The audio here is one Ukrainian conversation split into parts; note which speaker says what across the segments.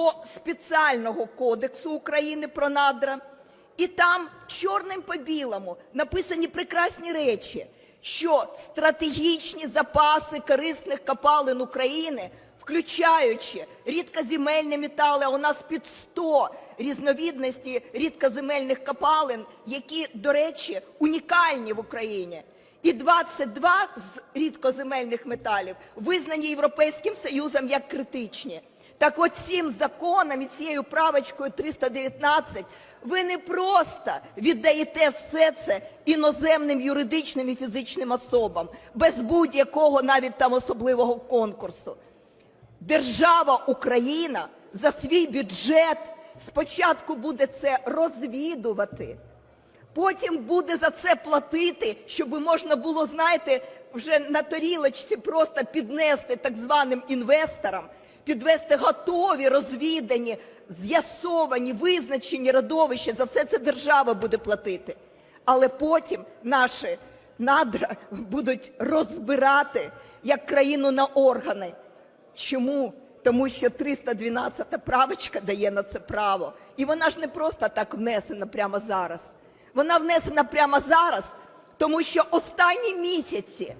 Speaker 1: до спеціального кодексу України про надра, і там чорним по білому написані прекрасні речі, що стратегічні запаси корисних копалин України, включаючи рідкоземельні метали, а у нас під 100 різновідностей рідкоземельних копалин, які, до речі, унікальні в Україні. І 22 з рідкоземельних металів визнані Європейським Союзом як критичні. Так от цим законом і цією правочкою 319 ви не просто віддаєте все це іноземним юридичним і фізичним особам без будь-якого навіть там особливого конкурсу. Держава Україна за свій бюджет спочатку буде це розвідувати, потім буде за це платити, щоб можна було, знаєте, вже на тарілочці просто піднести так званим інвесторам, підвести готові, розвідані, з'ясовані, визначені родовища. За все це держава буде платити. Але потім наші надра будуть розбирати як країну на органи. Чому? Тому що 312 правочка дає на це право. І вона ж не просто так внесена прямо зараз. Вона внесена прямо зараз, тому що останні місяці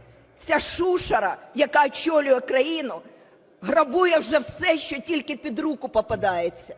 Speaker 1: ця шушера, яка очолює країну, грабує вже все, що тільки під руку попадається.